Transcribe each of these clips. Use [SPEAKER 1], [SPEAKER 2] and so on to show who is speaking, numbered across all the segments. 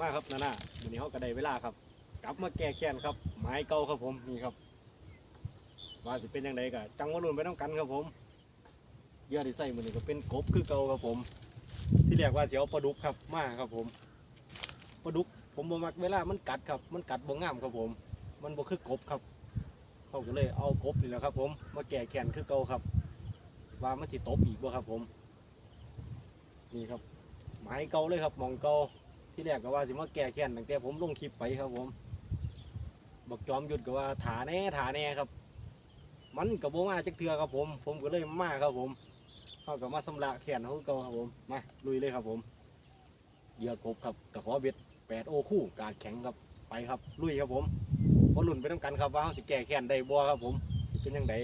[SPEAKER 1] มาครับนาน่าวันนี้เขาก็ได้เวลาครับ กลับมาแก้แค้นครับไม้เก่าครับผมนี่ครับว่าสิเป็นยังไงกะจังหวะรุ่นไปต้องกันครับผมเหยื่อที่ใส่มือนี่ก็เป็นกบคือเก่าครับผม ที่เรียกว่าเสียวปลาดุกครับมาครับผมปลาดุกผมบ่มักเวลามันกัดครับ มันกัดบ่งามครับผม มันบ่คือกบครับเขาก็เลยเอากบนี่แหละครับ ผมมาแก้แค้นคือเก่าครับ ว่ามันสิตบอีกบ่ครับผม นี่ครับไม้เก่าเลยครับหมองเก่า ที่แรกก็ว่าสิมาแก้แค้นตั้งแต่ผมลงคลิปไปครับผม บอกจอมหยุดก็ว่าถาแน่ถาแน่ครับ มันกับโบมาจักเทือครับผม ผมก็เลยมาครับผมเขากับมาสำระแขนเขาก่าครับผมมาลุยเลยครับผมเหยื่อกบครับตะขอเบ็ดแปดโอคู่กาดแข็งครับไปครับลุยครับผมพอลุ่นไปต้องกันครับว่าเขาสิแก้แค้นได้บ่ครับผมสิเป็นยังไง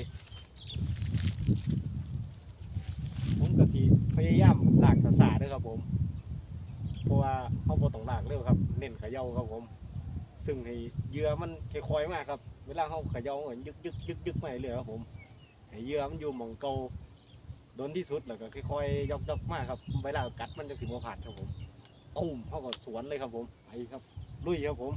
[SPEAKER 1] ผมก็สิพยายามลากสาๆด้วยครับผม ว่าเขาบ่ต้องลากเร็วครับ เน้นเขย่าครับผม ซึ่งให้เหยื่อมันค่อยๆมากครับ เวลาเขาเขย่าเหมือนยึกยึกยึกยึกๆๆมาเลยครับผมให้เหยื่อมันอยู่หมองเก่าโดนที่สุดแล้วก็ค่อยๆยกยกมากครับเวลากัดมันจะสิบ่ผ่านครับผมตุ้มเขาก็สวนเลยครับผมไปครับลุยครับผม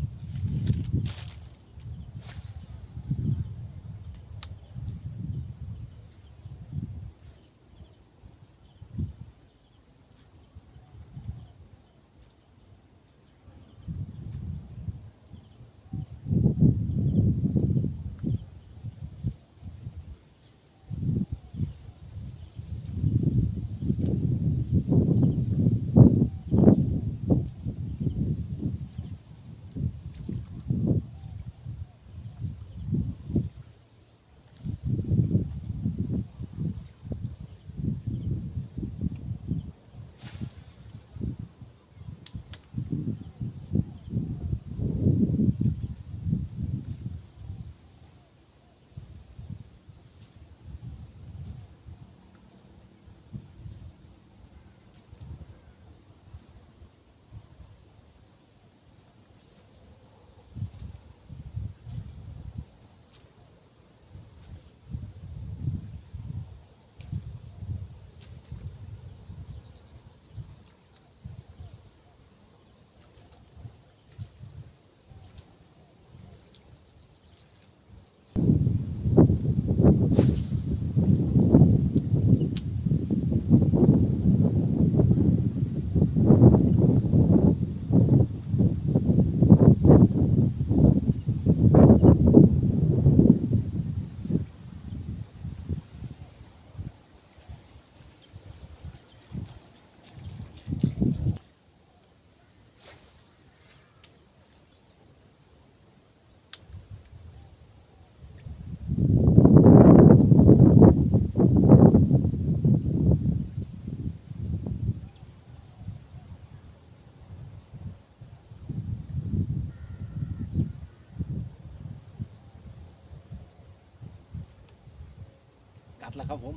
[SPEAKER 1] กัดแล้วครับผม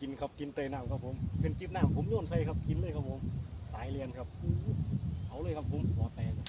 [SPEAKER 1] กินครับกินเตยน้ำครับผมเป็นจิบน้ำผมโยนใส่ครับกินเลยครับผม สายเรียนครับ เอาเลยครับผมหัวแตกครับ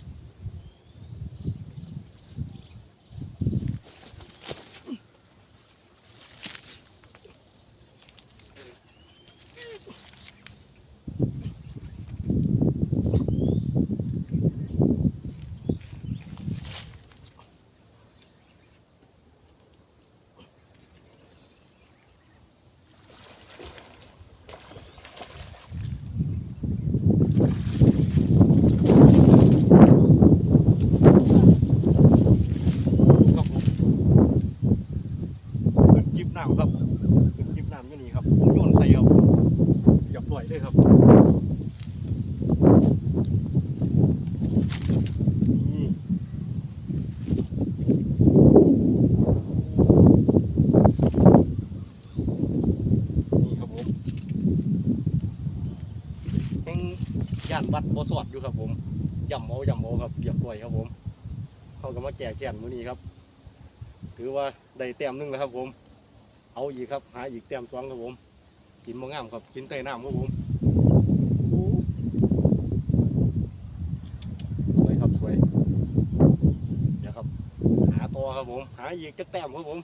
[SPEAKER 1] ครับผมเป็นจิบน้ำครับเป็นจิบน้ำอยู่นี่ครับผมโยนใส่ครับอย่าปล่อยเลยครับนี่นี่ครับผม แห่งย่านวัดบ่สอดอยู่ครับผมย่ำเอาย่ำเอาครับอย่าปล่อยครับผมเขาก็มาแก่แก่นมื้อนี้ครับ ถือว่าได้แต้มหนึงแล้วครับผม เอาอีกครับ หาอีกแต้มสองครับผม กินมะงามครับ กินไต่น้ำครับผมโอ้สวยครับสวยเดี๋ยวครับ หาตัวครับผม หาอีกจะแต้มครับผม